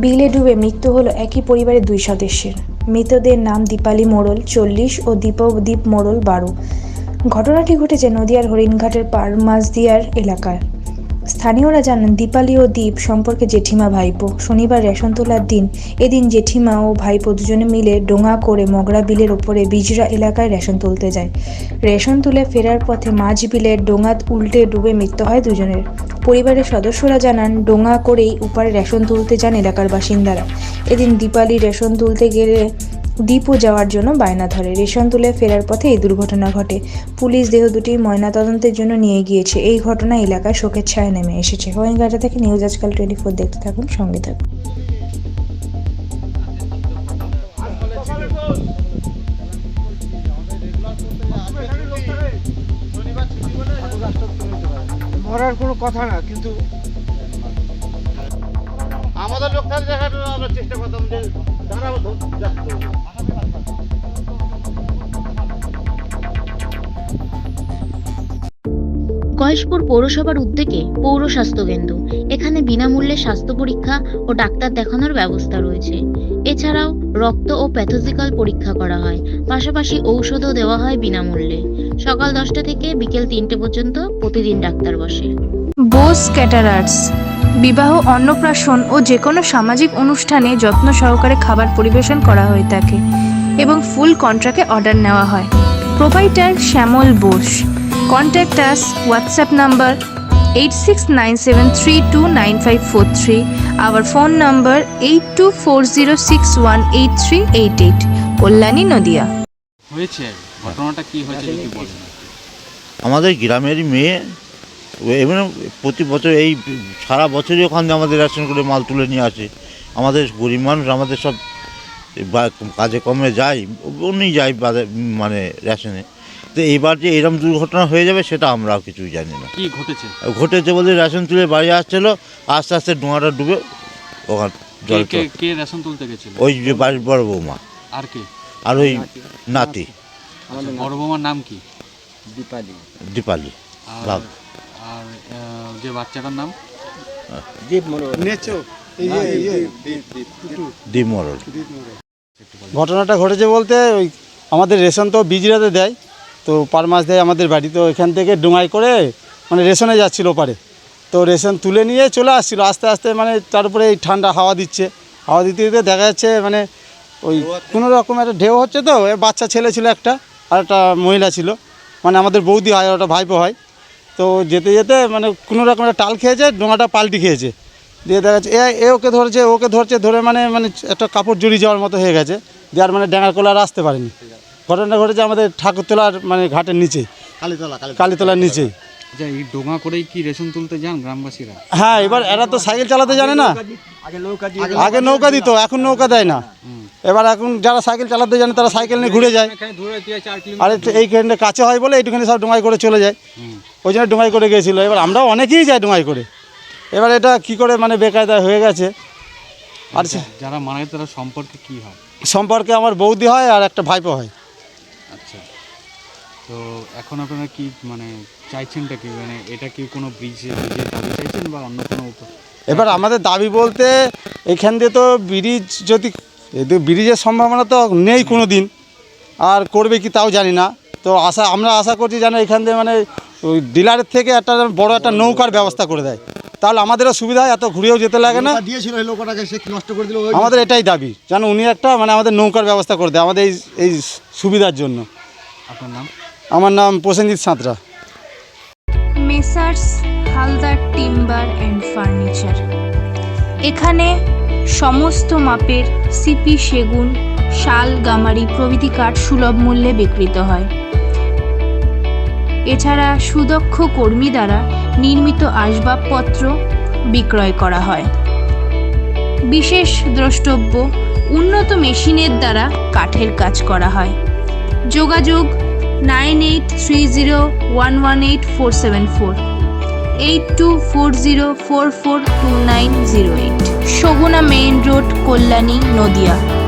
বিলে ডুবে মৃত্যু হলো একই পরিবারের দুই সদস্যের। মৃতদের নাম দীপালি মোড়ল, চল্লিশ, ও দীপদীপ মোড়ল বারো। ঘটনাটি ঘটেছে নদিয়ার হরিণঘাটের পার মাঝদিয়ার এলাকায়। স্থানীয়রা জানান, দীপালি ও দীপ সম্পর্কে জেঠিমা ভাইপো। শনিবার রেশন তোলার দিন। এদিন জেঠিমা ও ভাইপো দুজনে মিলে ডোঙা করে মগরা বিলের ওপরে বিজরা এলাকায় রেশন তুলতে যায়। রেশন তুলে ফেরার পথে মাঝ বিলের ডোঙা উল্টে ডুবে মৃত্যু হয় দুজনের। পরিবারের সদস্যরা জানান, ডোঙা করেই উপারে রেশন তুলতে যান এলাকার বাসিন্দারা। এদিন দীপালি রেশন তুলতে গেলে দীপও যাওয়ার জন্য বায়না ধরে। রেশন তুলে ফেরার পথে এই দুর্ঘটনা ঘটে। পুলিশ দেহ দুটি ময়নাতদন্তের জন্য নিয়ে গিয়েছে। এই ঘটনা এলাকায় শোকের ছায়া নেমে এসেছে। হরিণঘাটা থেকে নিউজ আজকাল টোয়েন্টি ফোর দেখতে থাকুন। সঙ্গে থাকুন। মরার কোনো কথা না কিন্তু আমাদের লোক থাকলে দেখার আমরা চেষ্টা করতাম যে গয়েশপুর পৌরসভার উদ্যোগে পৌর স্বাস্থ্য কেন্দ্র এখানে বিনামূল্যে স্বাস্থ্য পরীক্ষা ও ডাক্তার দেখানোর ব্যবস্থা রয়েছে। এছাড়াও রক্ত ও প্যাথোজিক্যাল পরীক্ষা করা হয়। পাশাপাশি ঔষধও দেওয়া হয় বিনামূল্যে। সকাল দশটা থেকে বিকেল তিনটে পর্যন্ত প্রতিদিন ডাক্তার বসে। বোস ক্যাটারার্স। বিবাহ অন্নপ্রাশন ও যে কোনো সামাজিক অনুষ্ঠানে যত্ন সহকারে খাবার পরিবেশন করা হয়ে থাকে এবং ফুল কন্ট্রাক্টে অর্ডার নেওয়া হয়। Provider Shyamal Bose. Contact us WhatsApp number eight six nine seven three two nine five four three. Our phone number eight two four zero six one eight three eight eight. Kalyani Nadia. হয়েছে? ঘটনাটা কি হয়েছে আমাদের গ্রামের মেয়ে এমনি প্রতি বছর এই সারা বছরই ওখান থেকে আমাদের রেশন করে মাল তুলে নিয়ে আসে। আমাদের গরিব মানুষ আমাদের সব কাজে কমে যায় অন্যই যায় বাজার মানে রেশনে তো এইবার যে এরকম দুর্ঘটনা হয়ে যাবে সেটা আমরাও কিছুই জানি না। কি ঘটেছে? ঘটেছে বলে রেশন তুলে বাড়ি আসছিল আস্তে আস্তে ডোঙাটা ডুবে ওখান জল কে কে রেশন তুলতে গেছিল? ওই যে বাড়ির বড় বৌমা। আর কে? আর ওই নাতি। আচ্ছা, বড় বৌমার নাম কি? দীপালি। দীপালি বাপ। আর যে বাচ্চাটার নাম? ঘটনাটা ঘটেছে বলতে ওই আমাদের রেশন তো বিজরাতে দেয় তো পার মাস দেয় আমাদের বাড়ি তো এখান থেকে ডোঙাই করে মানে রেশনে যাচ্ছিল পারে তো রেশন তুলে নিয়ে চলে আসছিল আস্তে আস্তে মানে তার উপরে এই ঠান্ডা হাওয়া দিচ্ছে। হাওয়া দিতে দিতে দেখা যাচ্ছে মানে ওই কোনো রকম একটা ঢেউ হচ্ছে তো বাচ্চা ছেলে ছিল একটা আর একটা মহিলা ছিল। মানে আমাদের বৌদি হয় আর ওটা ভাইপো হয়। তো যেতে যেতে মানে কোনো রকম একটা টাল খেয়েছে ডোঙাটা পাল্টি খেয়েছে। দিয়ে দেখা যাচ্ছে এ ওকে ধরছে ওকে ধরছে ধরে মানে মানে একটা কাপড় জড়িয়ে যাওয়ার মতো হয়ে গেছে। দিয়ে আর মানে ড্যাঙার কোলা আর আসতে পারেনি। ঘটনা ঘটেছে আমাদের ঠাকুরতলার মানে ঘাটের নিচেই কালীতলা কালীতলার নিচেই আচ্ছা এই ডোঙা করেই কি রেশন তুলতে যান গ্রামবাসীরা? হ্যাঁ এবার এরা তো সাইকেল চালাতে জানে না। আগে নৌকা আগে নৌকা দিত এখন নৌকা দেয় না। এবার এখন যারা সাইকেল চালাতে জানে তারা সাইকেল নিয়ে ঘুরে যায়। আর একটু এইখানে কাছে হয় বলে এইটুখানি সব ডোঙাই করে চলে যায়। ওই জন্য ডোঙাই করে গিয়েছিল এবার আমরা অনেকেই যাই ডোঙাই করে। এবার এটা কি করে মানে বেকায়দা হয়ে গেছে। আর সে- যারা মারা গেছে তারা সম্পর্কে কি হয়? সম্পর্কে আমার বৌদি হয় আর একটা ভাইপো হয়। আচ্ছা। তো এখন আপনারা কি মানে চাইছেনটা কি? মানে এটা কি কোনো ব্রিজে ব্রিজের দাবি চাইছেন বা অন্য কোনো এবার আমাদের দাবি বলতে এখান দিয়ে তো ব্রিজ যদি এদের ব্রিজের সম্ভাবনা তো নেই কোনো দিন আর করবে কি তাও জানি না। তো আশা আমরা আশা করছি যেন এখান দিয়ে মানে ওই ডিলারের থেকে একটা বড় একটা নৌকার ব্যবস্থা করে দেয়। তাহলে আমাদেরও সুবিধা হয় এত ঘুরেও যেতে লাগে না। দিয়েছিল এই লোকটাকে সে নষ্ট করে দিল? আমাদের এটাই দাবি যেন উনি একটা মানে আমাদের নৌকার ব্যবস্থা করে দেয় আমাদের এই এই সুবিধার জন্য। আপনার নাম? আমার নাম Prosenjit Santra. Messrs Haldar timber and furniture. এখানে সমস্ত মাপের সিপি সেগুন, শাল, গামারি প্রভৃতি কাঠ সুলভ মূল্যে বিক্রিত হয়। এছাড়া সুদক্ষ কর্মী দ্বারা নির্মিত আসবাবপত্র বিক্রয় করা হয়। বিশেষ দ্রষ্টব্য, উন্নত মেশিনের দ্বারা কাঠের কাজ করা হয়। যোগাযোগ nine eight three zero one one eight four seven four, eight two four zero four four two nine zero eight. Saguna main road Kalyani Nadia.